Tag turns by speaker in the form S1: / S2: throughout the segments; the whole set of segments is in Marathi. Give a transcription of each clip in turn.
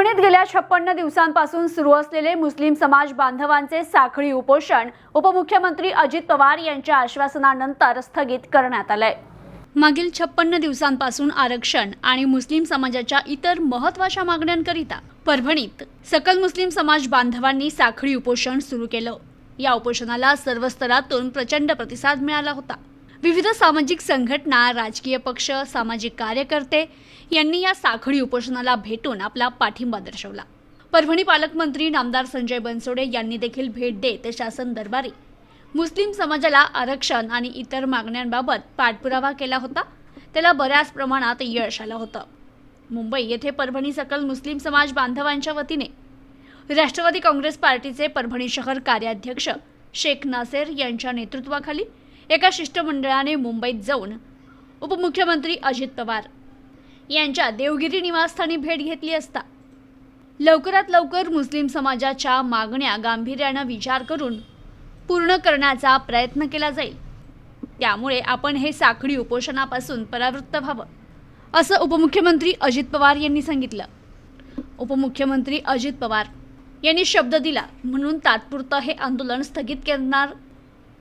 S1: परभणीत गेल्या छप्पन्न दिवसांपासून सुरू असलेले मुस्लिम समाज बांधवांचे साखळी उपोषण उपमुख्यमंत्री अजित पवार यांच्या आश्वासनानंतर स्थगित करण्यात आलंय. मागील छप्पन्न दिवसांपासून आरक्षण आणि मुस्लिम समाजाच्या इतर महत्त्वाच्या मागण्यांकरिता परभणीत सकल मुस्लिम समाज बांधवांनी साखळी उपोषण सुरू केलं. या उपोषणाला सर्व स्तरातून प्रचंड प्रतिसाद मिळाला होता. विविध सामाजिक संघटना राजकीय पक्ष सामाजिक कार्यकर्ते यांनी या साखळी उपोषणाला भेटून आपला पाठिंबा दर्शवला. परभणी पालकमंत्री नामदार संजय बनसोडे यांनी देखील भेट देत शासन दरबारी. मुस्लिम समाजाला आरक्षण आणि इतर मागण्यांबाबत पाठपुरावा केला होता. त्याला बऱ्याच प्रमाणात यश आलं होतं. मुंबई येथे परभणी सकल मुस्लिम समाज बांधवांच्या वतीने. राष्ट्रवादी काँग्रेस पार्टीचे परभणी शहर कार्याध्यक्ष शेख नासेर यांच्या नेतृत्वाखाली एका शिष्टमंडळाने मुंबईत जाऊन उपमुख्यमंत्री अजित पवार यांच्या देवगिरी निवासस्थानी भेट घेतली असता लवकरात लवकर मुस्लिम समाजाच्या मागण्या गांभीर्यानं विचार करून पूर्ण करण्याचा प्रयत्न केला जाईल. त्यामुळे आपण हे साखळी उपोषणापासून परावृत्त व्हावं असं उपमुख्यमंत्री अजित पवार यांनी सांगितलं. उपमुख्यमंत्री अजित पवार यांनी शब्द दिला म्हणून तात्पुरतं हे आंदोलन स्थगित करणार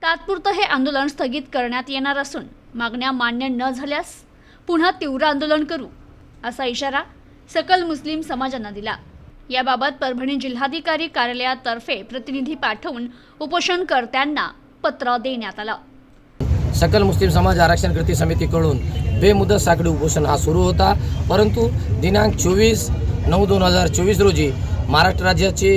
S1: तात्पुरतं हे आंदोलन स्थगित करण्यात येणार असून मागण्या मान्य न झाल्यास पुन्हा तीव्र आंदोलन करू असा इशारा सकल मुस्लिम समाजानं दिला. याबाबत परभणी जिल्हाधिकारी कार्यालयातर्फे प्रतिनिधी पाठवून उपोषणकर्त्यांना पत्र देण्यात आलं.
S2: सकल मुस्लिम समाज आरक्षण कृती समितीकडून बेमुदत साखळी उपोषण हा सुरू होता परंतु दिनांक चोवीस नऊ दोन हजार चोवीस रोजी महाराष्ट्र राज्याचे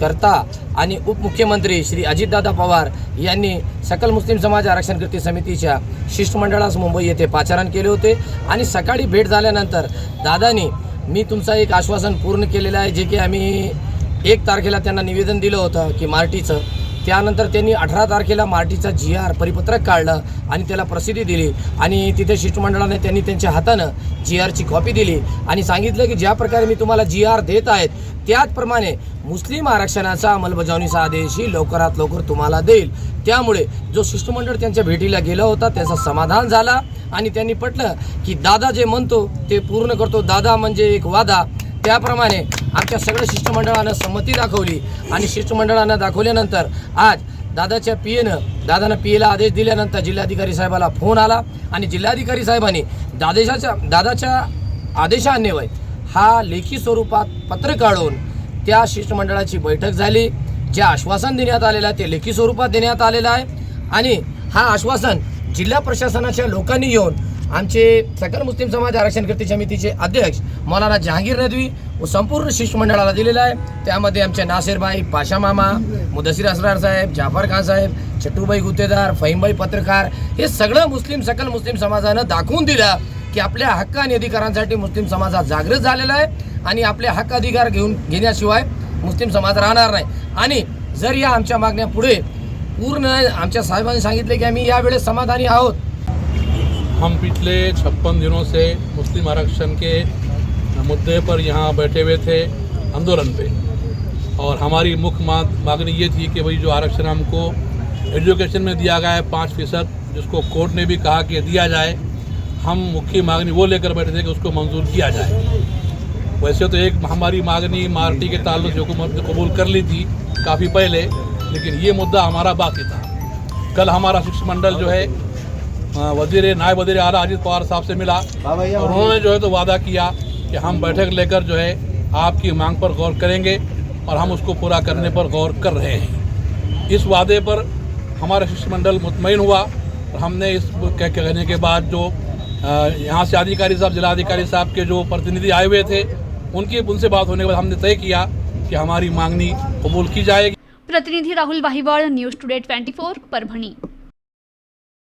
S2: कर्ता आणि उपमुख्यमंत्री श्री अजितदादा पवार यांनी सकल मुस्लिम समाज आरक्षण कृती समितीच्या शिष्टमंडळास मुंबई येथे पाचारण केले होते. आणि सकाळी भेट झाल्यानंतर दादानी मी तुमचं एक आश्वासन पूर्ण केलेलं आहे जे की आम्ही एक तारखेला त्यांना निवेदन दिलं होतं की मार्टीचं त्यानंतर त्यांनी अठरा तारखेला मार्टीचा जी आर परिपत्रक काढलं आणि त्याला प्रसिद्धी दिली. आणि तिथे शिष्टमंडळाने त्यांनी त्यांच्या हातानं जी आरची कॉपी दिली. आणि सांगितलं की ज्या प्रकारे मी तुम्हाला जी आर देत आहेत त्याचप्रमाणे मुस्लिम आरक्षणाचा अंमलबजावणीचा आदेशही लवकरात लवकर तुम्हाला देईल. त्यामुळे जो शिष्टमंडळ त्यांच्या भेटीला गेला होता त्याचं समाधान झाला. आणि त्यांनी पटलं की दादा जे म्हणतो ते पूर्ण करतो. दादा म्हणजे एक वादा. त्याप्रमाणे आमच्या सगळ्या शिष्टमंडळानं संमती दाखवली आणि शिष्टमंडळानं दाखवल्यानंतर आज दादाच्या पी एनं दादानं पी एला आदेश दिल्यानंतर जिल्हाधिकारी साहेबाला फोन आला आणि जिल्हाधिकारी साहेबांनी दादेशाच्या दादाच्या आदेशान्वय हा लेखी स्वरूपात पत्र काढून त्या शिष्टमंडळाची बैठक झाली. जे आश्वासन देण्यात आलेलं आहे ते लेखी स्वरूपात देण्यात आलेलं आहे. आणि हा आश्वासन जिल्हा प्रशासनाच्या लोकांनी येऊन आमचे सकल मुस्लिम समाज आरक्षण कृती समितीचे अध्यक्ष मौलाना जहांगीर नदवी व संपूर्ण शिष्टमंडळाला दिलेला आहे. त्यामध्ये आमचे नासिरबाई पाशा मामा मुदसीर असरार साहेब जाफर खान साहेब छट्टूबाई गुत्तेदार फहीमबाई पत्रकार हे सगळं मुस्लिम सकल मुस्लिम समाजानं दाखवून दिलं की आपल्या हक्क आणि अधिकारांसाठी मुस्लिम समाजात जागृत झालेला आहे आणि आपले हक्क अधिकार घेऊन घेण्याशिवाय मुस्लिम समाज राहणार नाही. आणि जर या आमच्या मागण्या पुढे पूर्ण आमच्या साहेबांनी सांगितले की आम्ही यावेळेस समाधानी आहोत
S3: हम पिछले छप्पन दिनों से मुस्लिम आरक्षण के मुद्दे पर यहाँ बैठे हुए थे आंदोलन पे। और हमारी मुख्य मांग मांगनी ये थी कि भाई जो आरक्षण हमको एजुकेशन में दिया गया है पाँच फ़ीसद, जिसको कोर्ट ने भी कहा कि दिया जाए, हम मुख्य मांगनी वो लेकर बैठे थे कि उसको मंजूर किया जाए। वैसे तो एक हमारी मांगनी मार्टी के ताल्लुक से हुकूमत ने कबूल कर ली थी काफ़ी पहले, लेकिन ये मुद्दा हमारा बाकी था। कल हमारा शिष्टमंडल जो है वज़ीर नायब वज़ीर आला अजीत पवार साहब से मिला। और उन्होंने जो है तो वादा किया कि हम बैठक लेकर जो है आपकी मांग पर गौर करेंगे और हम उसको पूरा करने पर गौर कर रहे हैं। इस वादे पर हमारा शिष्टमंडल मुतमिन हुआ और हमने इस कह- कहने के बाद जो यहाँ से अधिकारी साहब जिलाधिकारी साहब के जो प्रतिनिधि आए हुए थे उनकी उनसे बात होने के बाद हमने तय किया कि हमारी मांगनी कबूल की जाएगी।
S1: प्रतिनिधि Rahul Vahival news today twenty four Parbhani.